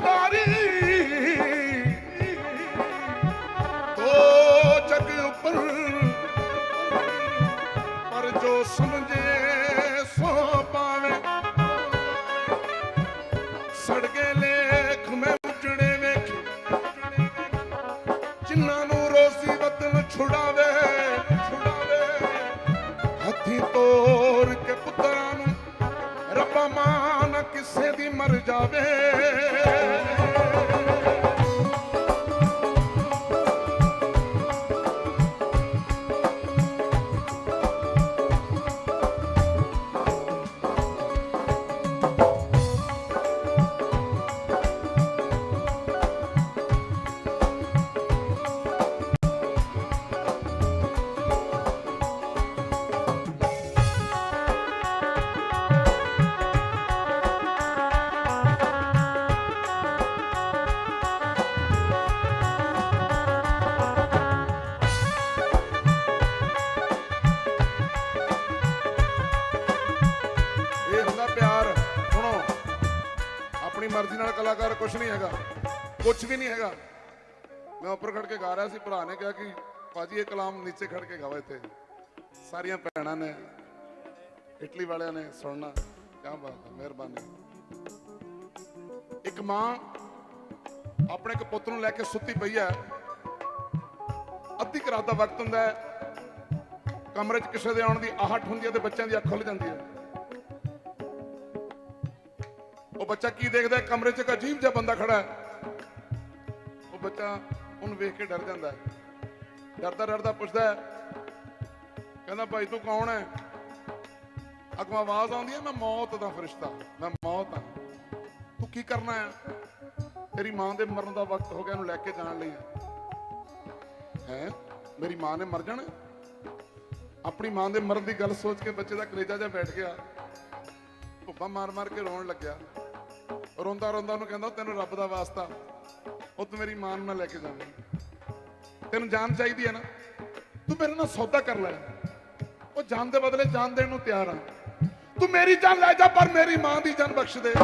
ਬਾਰੀ ਤੋ ਜਗ ਉੱਪਰ, ਪਰ ਜੋ ਸਮਝੇ ਸੋ ਪਾਵੇ। ਸੜਕੇ ਲੇਖ ਮੈਂ ਉਜੜੇ ਵੇਖੇ। ਜਿਨ੍ਹਾਂ ਨੂੰ ਰੋਸੀ ਵਤਨ ਛੁਡਾਵੇ ਛੁਡਾਵੇ। ਹੱਥੀ ਤੋੜ ਕੇ ਪੁੱਤਰਾਂ ਨੂੰ ਰੱਬਾ ਮਾਂ ਨਾ ਕਿਸੇ ਦੀ ਮਰ ਜਾਵੇ। ਮਰਜ਼ੀ ਨਾਲ ਕਲਾਕਾਰ ਕੁਝ ਨਹੀਂ ਹੈਗਾ। ਕੁਝ ਵੀ ਨਹੀਂ ਹੈਗਾ। ਮੈਂ ਉੱਪਰ ਖੜ ਕੇ ਗਾ ਰਿਹਾ ਸੀ, ਭਰਾ ਨੇ ਕਿਹਾ ਕਿ ਭਾਜੀ ਇਹ ਕਲਾਮ ਨੀਚੇ ਖੜ ਕੇ ਗਾਓ ਇੱਥੇ। ਸਾਰੀਆਂ ਭੈਣਾਂ ਨੇ, ਇਟਲੀ ਵਾਲਿਆਂ ਨੇ ਸੁਣਨਾ। ਕਿਆ ਬਾਤ ਹੈ, ਮਿਹਰਬਾਨੀ। ਇੱਕ ਮਾਂ ਆਪਣੇ ਇੱਕ ਪੁੱਤ ਨੂੰ ਲੈ ਕੇ ਸੁੱਤੀ ਪਈ ਹੈ। ਅੱਧੀ ਕੁ ਰਾਤ ਦਾ ਵਕਤ ਹੁੰਦਾ ਹੈ। ਕਮਰੇ 'ਚ ਕਿਸੇ ਦੇ ਆਉਣ ਦੀ ਆਹਟ ਹੁੰਦੀ ਹੈ ਤੇ ਬੱਚਿਆਂ ਦੀ ਅੱਖ ਖੁੱਲ ਜਾਂਦੀ ਹੈ। ਉਹ ਬੱਚਾ ਕੀ ਦੇਖਦਾ ਕਮਰੇ 'ਚ ਇੱਕ ਅਜੀਬ ਜਿਹਾ ਬੰਦਾ ਖੜਾ ਹੈ। ਉਹ ਬੱਚਾ ਉਹਨੂੰ ਵੇਖ ਕੇ ਡਰ ਜਾਂਦਾ ਹੈ। ਡਰਦਾ ਡਰਦਾ ਪੁੱਛਦਾ ਕਹਿੰਦਾ ਭਾਈ ਤੂੰ ਕੌਣ ਹੈ? ਅੱਗੋਂ ਆਵਾਜ਼ ਆਉਂਦੀ ਹੈ, ਮੈਂ ਮੌਤ ਦਾ ਫਰਿਸ਼ਤਾ, ਮੈਂ ਮੌਤ ਹਾਂ। ਤੂੰ ਕੀ ਕਰਨਾ ਹੈ? ਤੇਰੀ ਮਾਂ ਦੇ ਮਰਨ ਦਾ ਵਕਤ ਹੋ ਗਿਆ, ਇਹਨੂੰ ਲੈ ਕੇ ਜਾਣ ਲਈ ਹੈ। ਮੇਰੀ ਮਾਂ ਨੇ ਮਰ ਜਾਣਾ ਆਪਣੀ ਮਾਂ ਦੇ ਮਰਨ ਦੀ ਗੱਲ ਸੋਚ ਕੇ ਬੱਚੇ ਦਾ ਕਲੇਜਾ ਜਿਹਾ ਬੈਠ ਗਿਆ। ਭੁੱਬਾ ਮਾਰ ਮਾਰ ਕੇ ਰੋਣ ਲੱਗਿਆ। ਰੋਂਦਾ ਰੋਂਦਾ ਉਹਨੂੰ ਕਹਿੰਦਾ, ਤੈਨੂੰ ਰੱਬ ਦਾ ਵਾਸਤਾ। ਉਹ ਤੂੰ ਮੇਰੀ ਮਾਂ ਨੂੰ ਨਾ ਲੈ ਕੇ ਜਾਵੇਂ। ਤੈਨੂੰ ਜਾਨ ਚਾਹੀਦੀ ਹੈ ਨਾ? ਤੂੰ ਮੇਰੇ ਨਾਲ ਸੌਦਾ ਕਰ ਲੈ। ਉਹ ਜਾਨ ਦੇ ਬਦਲੇ ਜਾਨ ਦੇਣ ਨੂੰ ਤਿਆਰ ਆ। ਤੂੰ ਮੇਰੀ ਜਾਨ ਲੈ ਜਾ, ਪਰ ਮੇਰੀ ਮਾਂ ਦੀ ਜਾਨ ਬਖਸ਼ ਦੇ।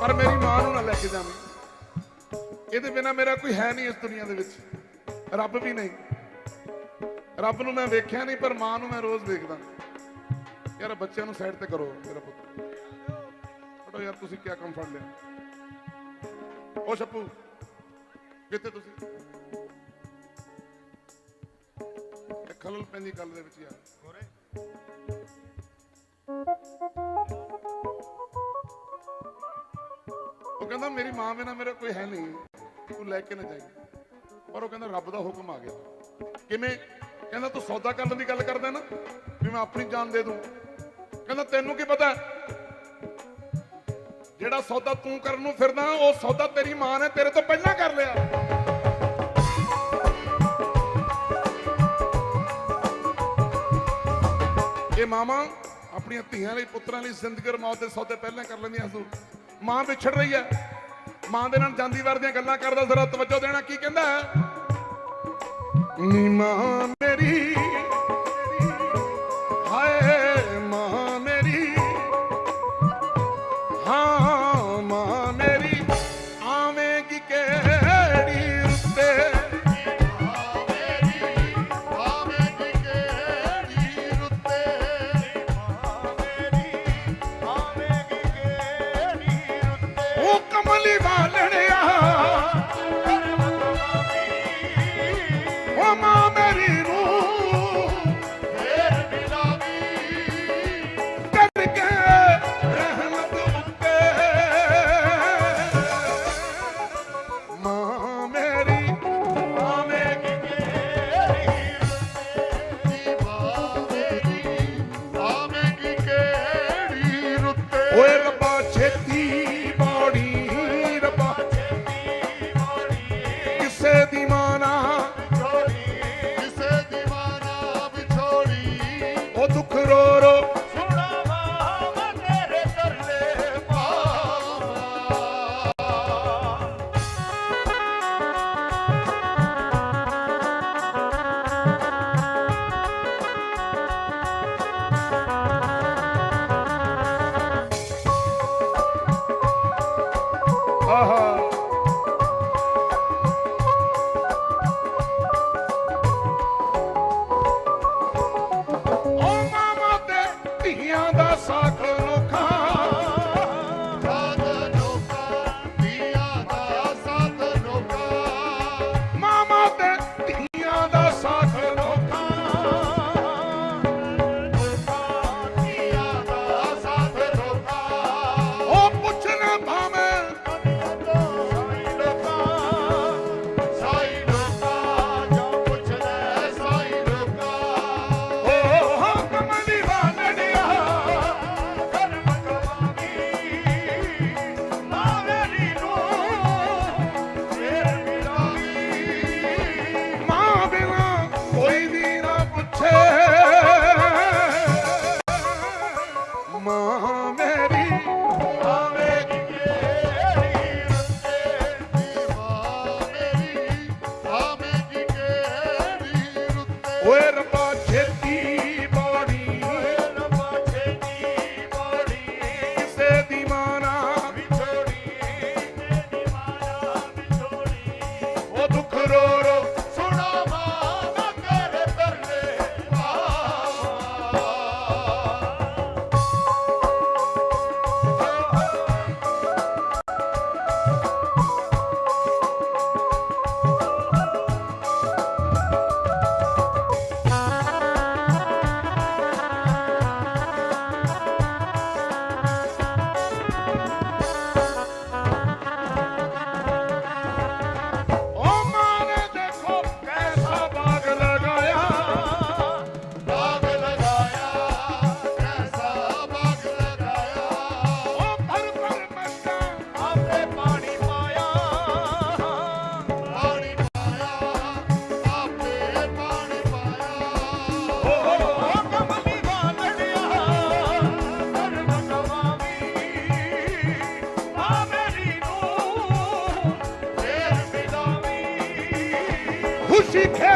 ਪਰ ਮੇਰੀ ਮਾਂ ਨੂੰ ਨਾ ਲੈ ਕੇ ਜਾਵੇਂ। ਇਹਦੇ ਬਿਨਾ ਮੇਰਾ ਕੋਈ ਹੈ ਨਹੀਂ ਇਸ ਦੁਨੀਆ ਦੇ ਵਿੱਚ। ਰੱਬ ਵੀ ਨਹੀਂ। ਰੱਬ ਨੂੰ ਮੈਂ ਵੇਖਿਆ ਨਹੀਂ, ਪਰ ਮਾਂ ਨੂੰ ਮੈਂ ਰੋਜ਼ ਦੇਖਦਾ ਯਾਰ ਬੱਚਿਆਂ ਨੂੰ ਸਾਈਡ ਤੇ ਕਰੋ ਮੇਰਾ ਪੁੱਤ। ਹਟੋ ਯਾਰ, ਤੁਸੀਂ ਕੀ ਕੰਮ ਫੜ ਲਿਆ? ਉਹ ਸ਼ੱਪੂ ਕਿੱਥੇ ਤੁਸੀਂ? ਖਲਲ ਪੈਂਦੀ ਗੱਲ ਦੇ ਵਿੱਚ ਯਾਰ। ਉਹ ਕਹਿੰਦਾ, ਮੇਰੀ ਮਾਂ ਬਿਨਾ ਮੇਰਾ ਕੋਈ ਹੈ ਨਹੀਂ। ਤੂੰ ਲੈ ਕੇ ਨਾ ਜਾਈਂ। ਪਰ ਉਹ ਕਹਿੰਦਾ, ਰੱਬ ਦਾ ਹੁਕਮ ਆ ਗਿਆ। ਕਿਵੇਂ? ਕਹਿੰਦਾ ਤੂੰ ਸੌਦਾ ਕਰਨ ਦੀ ਗੱਲ ਕਰਦਾ ਨਾ, ਵੀ ਮੈਂ ਆਪਣੀ ਜਾਨ ਦੇ ਦੂੰ। ਕਹਿੰਦਾ ਤੈਨੂੰ ਕੀ ਪਤਾ? ਜਿਹੜਾ ਸੌਦਾ ਤੂੰ ਕਰਨ ਨੂੰ ਫਿਰਦਾ, ਉਹ ਸੌਦਾ ਤੇਰੀ ਮਾਂ ਨੇ ਤੇਰੇ ਤੋਂ ਪਹਿਲਾਂ ਕਰ ਲਿਆ। ਇਹ ਮਾਮਾ ਆਪਣੀਆਂ ਧੀਆਂ ਲਈ, ਪੁੱਤਰਾਂ ਲਈ ਜ਼ਿੰਦਗੀ ਮੌਤ ਦੇ ਸੌਦੇ ਪਹਿਲਾਂ ਕਰ ਲੈਂਦੀਆਂ ਹਜ਼ੂਰ ਮਾਂ ਵਿਛੜ ਰਹੀ ਹੈ। ਮਾਂ ਦੇ ਨਾਲ ਜਾਂਦੀ ਵਾਰ ਦੀਆਂ ਗੱਲਾਂ ਕਰਦਾ, ਜ਼ਰਾ ਤਵੱਜੋ ਦੇਣਾ ਕੀ ਕਹਿੰਦਾ ਹੈ? ਨੀ ਮਾਂ ਉਹ Aurora. ਖੁਸ਼ੀ ਖੇੜੇ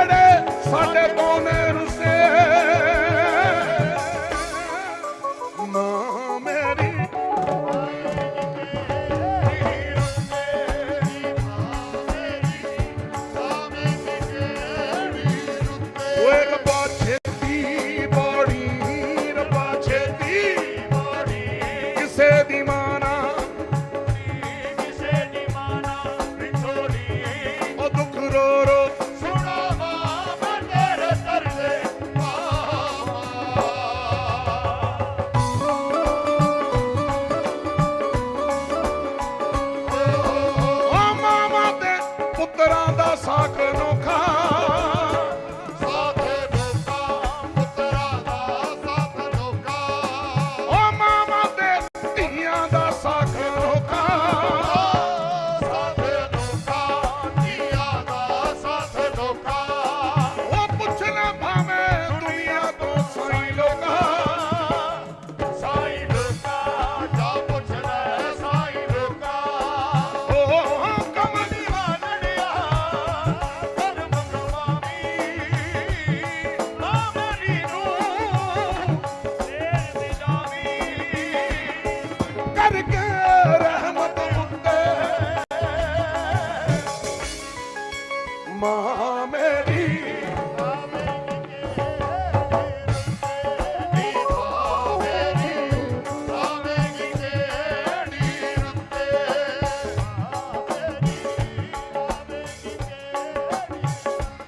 ਮਾਂ ਮੇਰੀ।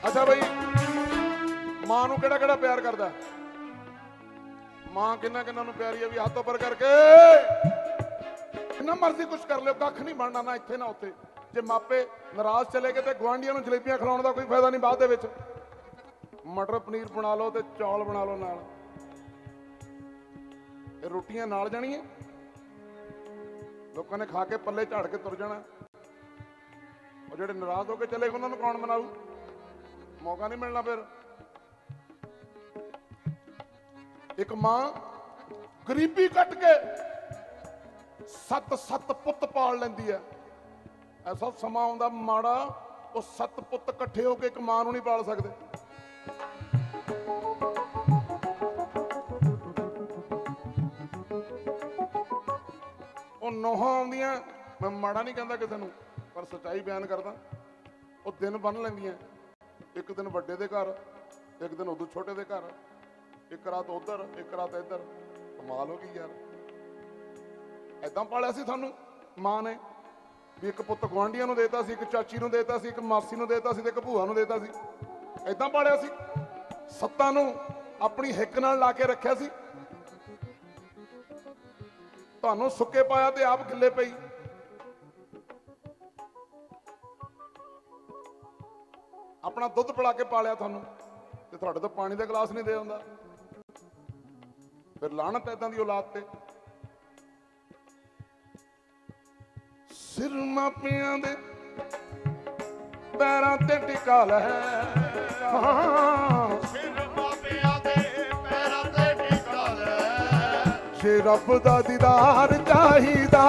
ਅੱਛਾ ਬਈ, ਮਾਂ ਨੂੰ ਕਿਹੜਾ ਕਿਹੜਾ ਪਿਆਰ ਕਰਦਾ? ਮਾਂ ਕਿੰਨਾ ਕਿੰਨਾ ਨੂੰ ਪਿਆਰੀ ਹੈ ਵੀ ਹੱਥ ਉੱਪਰ ਕਰਕੇ। ਜਿੰਨਾ ਮਰਜ਼ੀ ਕੁਝ ਕਰ ਲਿਓ, ਕੱਖ ਨਹੀਂ ਬਣਨਾ ਨਾ ਇੱਥੇ ਨਾ ਉੱਥੇ। ਜੇ ਮਾਪੇ ਨਾਰਾਜ਼ ਚਲੇ ਗਏ ਤੇ ਗਵਾਂਢੀਆਂ ਨੂੰ ਜਲੇਬੀਆਂ ਖਿਲਾਉਣ ਦਾ ਕੋਈ ਫਾਇਦਾ ਨਹੀਂ ਬਾਅਦ ਦੇ ਵਿੱਚ। ਮਟਰ ਪਨੀਰ ਬਣਾ ਲਓ ਤੇ ਚੌਲ ਬਣਾ ਲਓ ਨਾਲ। ਇਹ ਰੋਟੀਆਂ ਨਾਲ ਜਾਣੀਆਂ। ਲੋਕਾਂ ਨੇ ਖਾ ਕੇ ਪੱਲੇ ਝਾੜ ਕੇ ਤੁਰ ਜਾਣਾ। ਉਹ ਜਿਹੜੇ ਨਾਰਾਜ਼ ਹੋ ਕੇ ਚਲੇ ਗਏ ਉਹਨਾਂ ਨੂੰ ਕੌਣ ਮਨਾਊ ਮੌਕਾ ਨਹੀਂ ਮਿਲਣਾ ਫਿਰ। ਇੱਕ ਮਾਂ ਗਰੀਬੀ ਕੱਟ ਕੇ ਸੱਤ ਸੱਤ ਪੁੱਤ ਪਾਲ ਲੈਂਦੀ ਹੈ। ਐਸਾ ਸਮਾਂ ਆਉਂਦਾ ਮਾੜਾ, ਉਹ ਸੱਤ ਪੁੱਤ ਇਕੱਠੇ ਹੋ ਕੇ ਇੱਕ ਮਾਂ ਨੂੰ ਨਹੀਂ ਪਾਲ ਸਕਦੇ। ਉਹ ਨੋਹਾਂ ਆਉਂਦੀਆਂ, ਮੈਂ ਮਾੜਾ ਨਹੀਂ ਕਹਿੰਦਾ ਕਿਸੇ ਨੂੰ, ਪਰ ਸੱਚਾਈ ਬਿਆਨ ਕਰਦਾ। ਉਹ ਦਿਨ ਬੰਨ ਲੈਂਦੀਆਂ, ਇੱਕ ਦਿਨ ਵੱਡੇ ਦੇ ਘਰ, ਇੱਕ ਦਿਨ ਉਦੋਂ ਛੋਟੇ ਦੇ ਘਰ, ਇੱਕ ਰਾਤ ਉਧਰ, ਇੱਕ ਰਾਤ ਇੱਧਰ। ਕਮਾਲ ਹੋ ਗਈ ਯਾਰ। ਐਦਾਂ ਪਾਲਿਆ ਸੀ ਤੁਹਾਨੂੰ ਮਾਂ ਨੇ। ਵੀ ਇੱਕ ਪੁੱਤ ਗਵਾਂਢੀਆਂ ਨੂੰ ਦੇਤਾ ਸੀ, ਇੱਕ ਚਾਚੀ ਨੂੰ ਦੇਤਾ ਸੀ, ਇੱਕ ਮਾਸੀ ਨੂੰ ਦੇਤਾ ਸੀ ਤੇ ਇੱਕ ਭੂਆ ਨੂੰ ਦੇਤਾ ਸੀ। ਐਦਾਂ ਪਾੜਿਆ ਸੀ। ਸੱਤਾਂ ਨੂੰ ਆਪਣੀ ਹਿੱਕ ਨਾਲ ਲਾ ਕੇ ਰੱਖਿਆ ਸੀ। ਤੁਹਾਨੂੰ ਸੁੱਕੇ ਪਾਇਆ ਤੇ ਆਪ ਗਿੱਲੇ ਪਈ। ਆਪਣਾ ਦੁੱਧ ਪਿਲਾ ਕੇ ਪਾਲਿਆ ਤੁਹਾਨੂੰ ਤੇ ਤੁਹਾਡੇ ਤੋਂ ਪਾਣੀ ਦਾ ਗਲਾਸ ਨਹੀਂ ਦੇ ਹੁੰਦਾ ਫਿਰ ਲਾਹਣਤ ਐਦਾਂ ਦੀ ਔਲਾਦ ਤੇ ਸਿਰ ਮਾਪਿਆਂ ਦੇ ਪੈਰਾਂ ਤੇ ਟਿਕਾ ਲੈ। ਹਾਂ ਸਿਰ ਮਾਪਿਆਂ ਦੇ ਪੈਰਾਂ ਤੇ ਟਿਕਾ ਲੈ ਜੇ ਰੱਬ ਦਾ ਦੀਦਾਰ ਚਾਹੀਦਾ,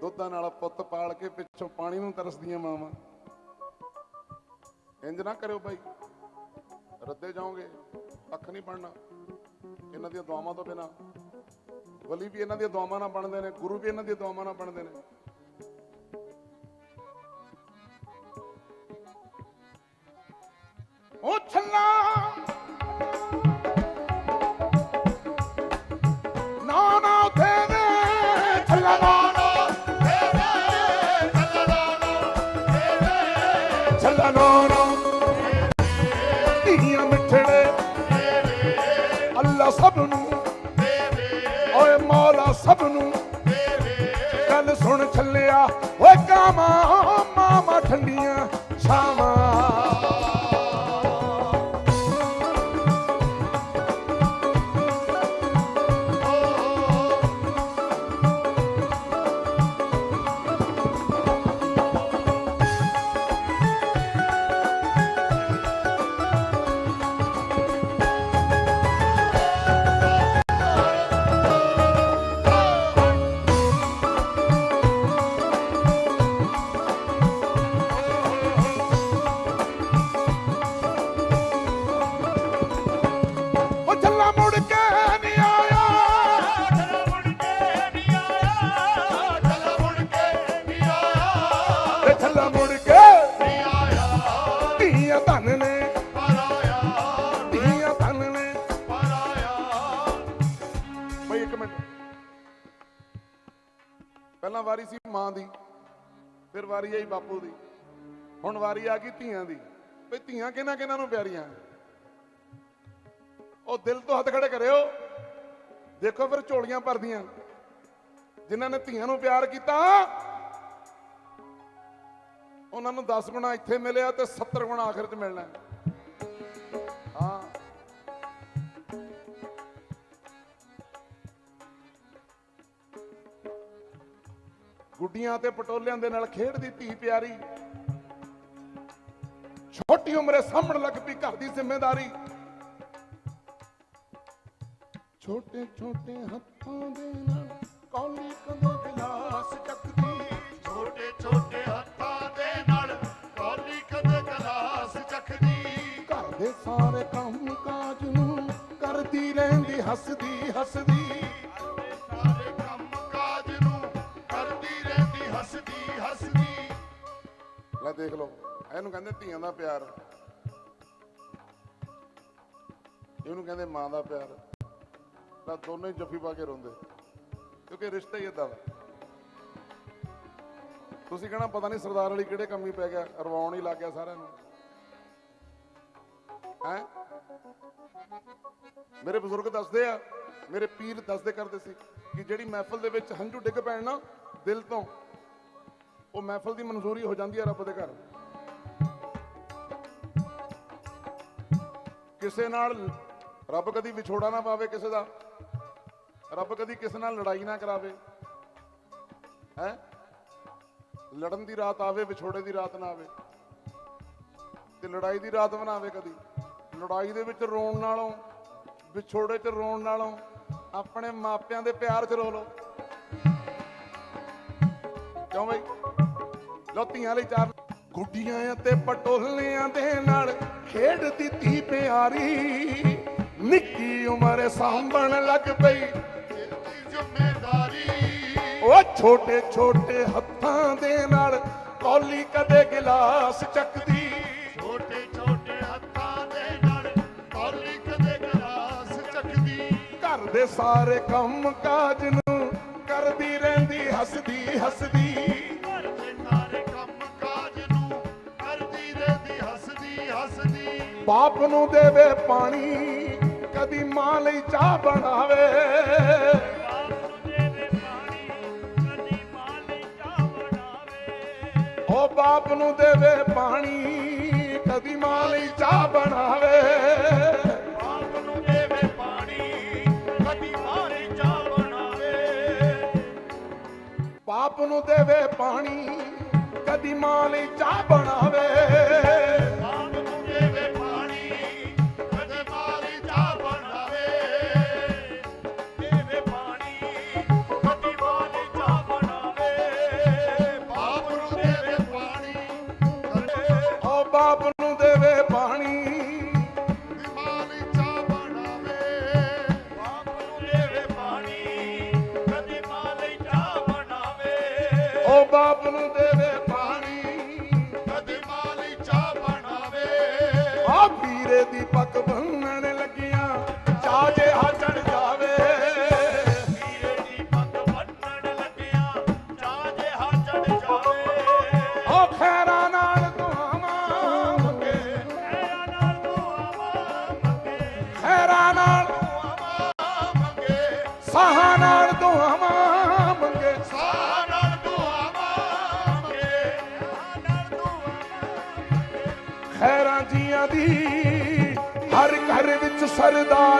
ਦੁੱਧਾਂ ਨਾਲ ਪੁੱਤ ਪਾਲ ਕੇ ਪਿੱਛੋਂ ਪਾਣੀ ਨੂੰ ਤਰਸਦੀਆਂ ਮਾਵਾਂ। ਇੰਜ ਨਾ ਕਰਿਓ ਭਾਈ। ਰੱਦੇ ਜਾਓਗੇ, ਅੱਖ ਨਹੀਂ ਬਣਨਾ। ਇਹਨਾਂ ਦੀਆਂ ਦੁਆਵਾਂ ਤੋਂ ਬਿਨਾ। ਵਲੀ ਵੀ ਇਹਨਾਂ ਦੀਆਂ ਦੁਆਵਾਂ ਨਾਲ ਬਣਦੇ ਨੇ, ਗੁਰੂ ਵੀ ਇਹਨਾਂ ਦੀਆਂ ਦੁਆਵਾਂ ਨਾਲ ਬਣਦੇ ਨੇ। ਛੱਲਾ ਨਾ ਧੀਆਂ ਮਿੱਠੜੇ, ਅੱਲਾ ਸਭ ਨੂੰ ਓਏ ਮੌਲਾ ਸਭ ਨੂੰ ਗੱਲ ਸੁਣ ਛੱਲਿਆ, ਓਏ ਕਾਮਾ ਮਾਮਾ ਠੰਡੀਆਂ। ਮਾਂ ਦੀ, ਫਿਰ ਵਾਰੀ ਆਈ ਬਾਪੂ ਦੀ। ਹੁਣ ਵਾਰੀ ਆ ਗਈ ਧੀਆਂ ਦੀ। ਬਈ ਧੀਆਂ ਕਿਹਨਾਂ ਕਿਹਨਾਂ ਨੂੰ ਪਿਆਰੀਆਂ? ਉਹ ਦਿਲ ਤੋਂ ਹੱਥ ਖੜੇ ਕਰਿਓ। ਦੇਖੋ ਫਿਰ ਝੋਲੀਆਂ ਭਰਦੀਆਂ। ਜਿਨ੍ਹਾਂ ਨੇ ਧੀਆਂ ਨੂੰ ਪਿਆਰ ਕੀਤਾ, ਉਹਨਾਂ ਨੂੰ 10 ਗੁਣਾ ਇੱਥੇ ਮਿਲਿਆ ਤੇ 70 ਗੁਣਾ ਆਖਿਰ 'ਚ ਮਿਲਣਾ। ਗੁੱਡੀਆਂ ਤੇ ਪਟੋਲਿਆਂ ਦੇ ਨਾਲ ਖੇਡਦੀ ਧੀ ਪਿਆਰੀ। ਛੋਟੀ ਉਮਰੇ ਸਾਂਭਣ ਲੱਗ ਪਈ ਘਰ ਦੀ ਜ਼ਿੰਮੇਵਾਰੀ ਛੋਟੇ ਛੋਟੇ ਹੱਥਾਂ ਦੇ ਨਾਲ ਕੌਲੀ ਕਦੇ ਗਲਾਸ ਚੱਕਦੀ। ਛੋਟੇ ਛੋਟੇ ਹੱਥਾਂ ਦੇ ਨਾਲ ਕੌਲੀ ਕਦੇ ਗਲਾਸ ਚੱਕਦੀ। ਘਰ ਦੇ ਸਾਰੇ ਕੰਮ ਕਾਜ ਨੂੰ ਕਰਦੀ ਰਹਿੰਦੀ ਹੱਸਦੀ ਹੱਸਦੀ। ਦੇਖ ਲਓ। ਇਹਨੂੰ ਕਹਿੰਦੇ ਧੀਆਂ ਦਾ ਪਿਆਰ। ਇਹਨੂੰ ਕਹਿੰਦੇ ਮਾਂ ਦਾ ਪਿਆਰ। ਤਾਂ ਦੋਨੇ ਜੱਫੀ ਪਾ ਕੇ ਰੋਂਦੇ। ਕਿਉਂਕਿ ਰਿਸ਼ਤਾ ਹੀ ਇਦਾਂ ਦਾ। ਤੁਸੀਂ ਕਹਣਾ ਪਤਾ ਨਹੀਂ ਸਰਦਾਰ ਵਾਲੀ ਕਿਹੜੇ ਕੰਮੀ ਪੈ ਗਿਆ, ਰਵਾਉਣ ਹੀ ਲੱਗ ਗਿਆ ਸਾਰਿਆਂ ਨੂੰ। ਹੈ? ਮੇਰੇ ਬਜ਼ੁਰਗ ਦੱਸਦੇ ਆ, ਮੇਰੇ ਪੀਰ ਦੱਸਦੇ ਕਰਦੇ ਸੀ ਕਿ ਜਿਹੜੀ ਮਹਿਫਲ ਦੇ ਵਿੱਚ ਹੰਝੂ ਡਿੱਗ ਪੈਣ ਨਾ, ਦਿਲ ਤੋਂ ਉਹ ਮਹਿਫਲ ਦੀ ਮਨਜ਼ੂਰੀ ਹੋ ਜਾਂਦੀ ਹੈ ਰੱਬ ਦੇ ਘਰ। ਕਿਸੇ ਨਾਲ ਰੱਬ ਕਦੀ ਵਿਛੋੜਾ ਨਾ ਪਾਵੇ ਕਿਸੇ ਦਾ। ਰੱਬ ਕਦੀ ਕਿਸੇ ਨਾਲ ਲੜਾਈ ਨਾ ਕਰਾਵੇ। ਹੈ? ਲੜਨ ਦੀ ਰਾਤ ਆਵੇ, ਵਿਛੋੜੇ ਦੀ ਰਾਤ ਨਾ ਆਵੇ। ਤੇ ਲੜਾਈ ਦੀ ਰਾਤ ਬਣਾਵੇ ਕਦੀ। ਲੜਾਈ ਦੇ ਵਿੱਚ ਰੋਣ ਨਾਲੋਂ, ਵਿਛੋੜੇ 'ਚ ਰੋਣ ਨਾਲੋਂ ਆਪਣੇ ਮਾਪਿਆਂ ਦੇ ਪਿਆਰ 'ਚ ਰੋ ਲਓ। ਕਿਉਂ ਬਈ? ਲੋਤੀਆਂ ਲਈ ਚਾਰ ਗੁੱਡੀਆਂ ਅਤੇ ਪਟੋਲਿਆਂ ਦੇ ਨਾਲ ਖੇਡਦੀ ਧੀ ਪਿਆਰੀ। ਨਿੱਕੀ ਉਮਰ ਸਾਂਭਣ ਲੱਗ ਪਈ। ਦੀ ਜ਼ਿੰਮੇਵਾਰੀ ਉਹ ਛੋਟੇ ਛੋਟੇ ਹੱਥਾਂ ਦੇ ਨਾਲ ਕੌਲੀ ਕਦੇ ਗਿਲਾਸ ਚੱਕਦੀ। ਛੋਟੇ ਛੋਟੇ ਹੱਥਾਂ ਦੇ ਨਾਲ ਕੌਲੀ ਕਦੇ ਗਲਾਸ ਚੱਕਦੀ। ਘਰ ਦੇ ਸਾਰੇ ਕੰਮ ਕਾਜ ਨੂੰ ਕਰਦੀ ਰਹਿੰਦੀ ਹੱਸਦੀ ਹੱਸਦੀ। ਬਾਪ ਨੂੰ ਦੇਵੇ ਪਾਣੀ ਕਦੀ ਮਾਂ ਲਈ ਚਾਹ ਬਣਾਵੇ। ਉਹ ਬਾਪ ਨੂੰ ਦੇਵੇ ਪਾਣੀ ਕਦੀ ਮਾਂ ਲਈ ਚਾਹ ਬਣਾਵੇ। ਬਾਪ ਨੂੰ ਦੇਵੇ ਪਾਣੀ ਕਦੀ ਮਾਰੇ ਚਾਹ ਬਣਾਵੇ। ਬਾਪ ਨੂੰ ਦੇਵੇ ਪਾਣੀ ਕਦੀ ਮਾਂ ਲਈ ਚਾਹ ਬਣਾਵੇ। दीपक भंग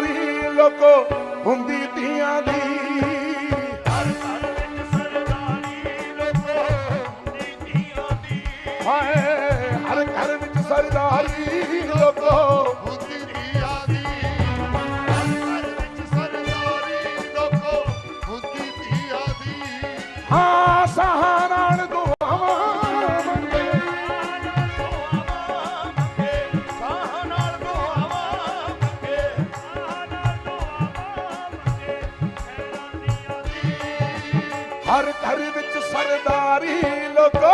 ਸਰਦਾਰੀ ਲੋਕੋ ਹੁੰਦੀ ਧੀਆਂ ਦੀ। ਹਾਏ ਹਰ ਘਰ ਵਿੱਚ ਸਰਦਾਰੀ। ਵਿੱਚ ਸਰਦਾਰੀ ਲੋਕੋ।